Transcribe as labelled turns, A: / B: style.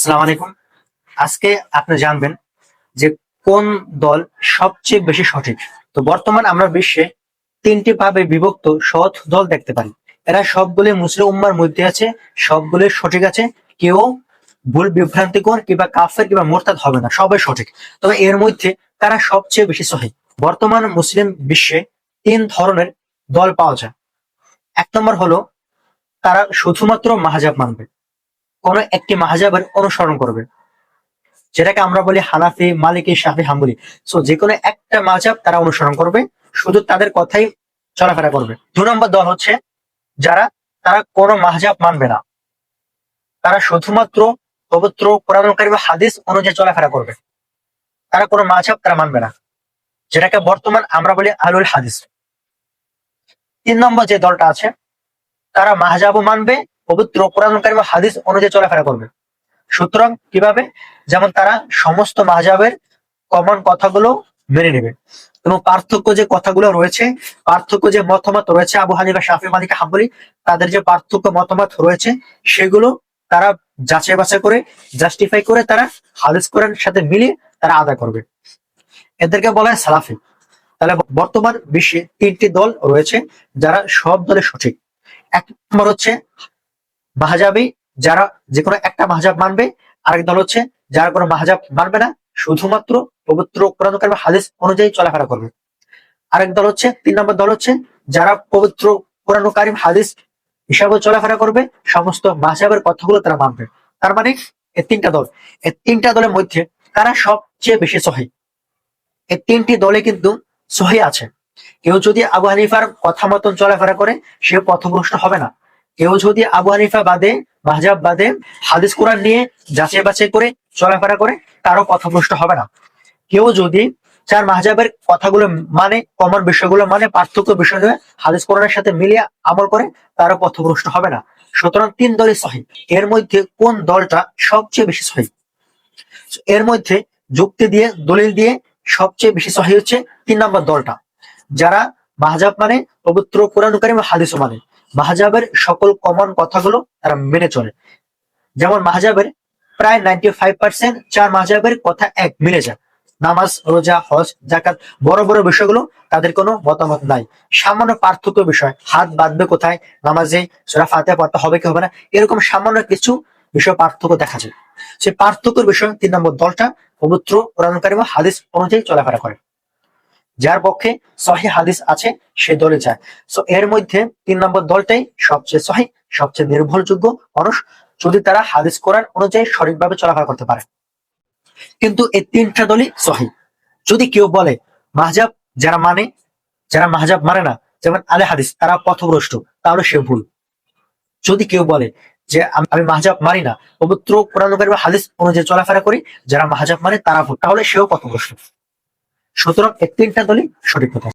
A: আসসালামু আলাইকুম। আজকে আপনি জানবেন যে কোন দল সবচেয়ে বেশি সঠিক। তো বর্তমান আমরা বিশ্বে তিনটি ভাবে বিভক্ত সৎ দল দেখতে পারি। এরা সবগুলি মুসলিম উম্মার মধ্যে আছে সবগুলি সঠিক আছে। কেউ ভুল বিভ্রান্তিকর কিংবা কাফের কিংবা মোরতাদ হবে না, সবাই সঠিক। তবে এর মধ্যে তারা সবচেয়ে বেশি সহি? বর্তমান মুসলিম বিশ্বে তিন ধরনের দল পাওয়া যায়। এক নম্বর হলো তারা শুধুমাত্র মাহাজাব মানবে। কোন একটি মাহাজাবের অনুসরণ করবে। যেটাকে আমরা বলি হানাফি, মালিকি, শাফি, হাম্বলি। সো যে কোনো একটা মাজাব তারা অনুসরণ করবে, শুধু তাদের কথাই চলাফেরা করবে। দু নম্বর দল হচ্ছে যারা, তারা কোনো মাহজাব মানবে না। তারা শুধুমাত্র পবিত্র কোরআনকারী বা হাদিস অনুযায়ী চলাফেরা করবে। তারা কোনো মাঝাব তারা মানবে না। যেটাকে বর্তমান আমরা বলি আলুল হাদিস। তিন নম্বর যে দলটা আছে, তারা মাহজাবও মানবে পবিত্র কোরআনকারী বা হাদিস অনুযায়ী চলাফেরা করবে। সুতরাং কীভাবে? যেমন তারা সমস্ত মাহজাবের কমন কথাগুলো মেনে নেবে এবং পার্থক্য যে কথাগুলো রয়েছে, পার্থক্য যে মতামত রয়েছে, আবু হানিফা, শাফি, মালিক, হাম্বলি, তাদের যে পার্থক্য মতামত রয়েছে, সেগুলো তারা যাচাই বাছাই করে জাস্টিফাই করে তারা হাদিস কোরআন সাথে মিলিয়ে তারা আদা করবে। এদেরকে বলা হয় সালাফি। তাহলে বর্তমান বিশ্বে তিনটি দল রয়েছে যারা সব দলে সঠিক। এক নম্বর হচ্ছে মাহাজাবি, যারা যে কোনো একটা মাহাজাব মানবে, আরেক দল হচ্ছে যারা কোনো মাহাজাব মানবে না, শুধুমাত্র পবিত্র কোরআনকার হাদিস অনুযায়ী চলাফেরা করবে। আরেক দল হচ্ছে, তিন নম্বর দল হচ্ছে, যারা পবিত্র কোরআন কারিম হাদিস হিসাবে চলাফেরা করবে, সমস্ত মাহজাবের কথাগুলো তারা মানবে। তার মানে এই তিনটা দল। এই তিনটা দলের মধ্যে তারা সবচেয়ে বেশি সহি? এই তিনটি দলে কিন্তু সহি আছে। কেউ যদি আবু হানিফার কথা মতন চলাফেরা করে, সে পথভ্রষ্ট হবে না। কেউ যদি আবু হানিফা বাদে, মাহজাব বাদে হাদিস কোরআন নিয়ে যাচাই বাছাই করে, চলাফেরা করে তারও পথভ্রষ্ট হবে না। কেউ যদি চার মাহজাবের কথাগুলো মানে কমন বিষয়গুলো মানে পার্থক্য বিষয় হাদিস কোরআনের সাথে মিলিয়ে আমল করে, তারও পথভ্রষ্ট হবে না। সুতরাং তিন দলই সহি। এর মধ্যে কোন দলটা সবচেয়ে বেশি সহি? এর মধ্যে যুক্তি দিয়ে, দলিল দিয়ে সবচেয়ে বেশি সহি হচ্ছে তিন নম্বর দলটা। যারা মাহজাব মানে পবিত্র কোরআন কারিম হাদিস মানে। মাহজাবের সকল কমন কথাগুলো তারা মেনে চলে। যেমন মাহজাবের প্রায় নাইনটি ফাইভ পার্সেন্ট চার মাহজাবের কথা এক মিলে যায়। নামাজ, রোজা, হজ জাকাত বড় বড় বিষয়গুলো তাদের কোনো মতামত নাই। সামান্য পার্থক্য বিষয়, হাত বাঁধবে কোথায়, নামাজে সেটা ফাতে পড়তে হবে কি হবে না, এরকম সামান্য কিছু বিষয় পার্থক্য দেখা যায়। সেই পার্থক্যের বিষয় তিন নম্বর দলটা পবিত্র কোরআনকারী বা হাদিস অনুযায়ী চলাফেরা করে। যার পক্ষে সহি হাদিস আছে, সে দলে যায়। সো এর মধ্যে তিন নম্বর দলটাই সবচেয়ে সহি, সবচেয়ে নির্ভরযোগ্য মানুষ। যদি তারা হাদিস কোরআন অনুযায়ী সঠিকভাবে চলাফেরা করতে পারে। কিন্তু এই তিনটা দলই সহি। যদি কেউ বলে, মাহজাব যারা মানে যারা মাহজাব মানে না, যেমন আলে হাদিস, তারা পথভ্রষ্ট, তাহলে সে ভুল। যদি কেউ বলে যে, আমি মাহজাব মানি না, পবিত্র কোরআন হাদিস অনুযায়ী চলাফেরা করি, যারা মাহজাব মানে তারা ভুল, তাহলে সেও পথভ্রষ্ট। সুতরাং এই তিনটা দলই সঠিক কথা।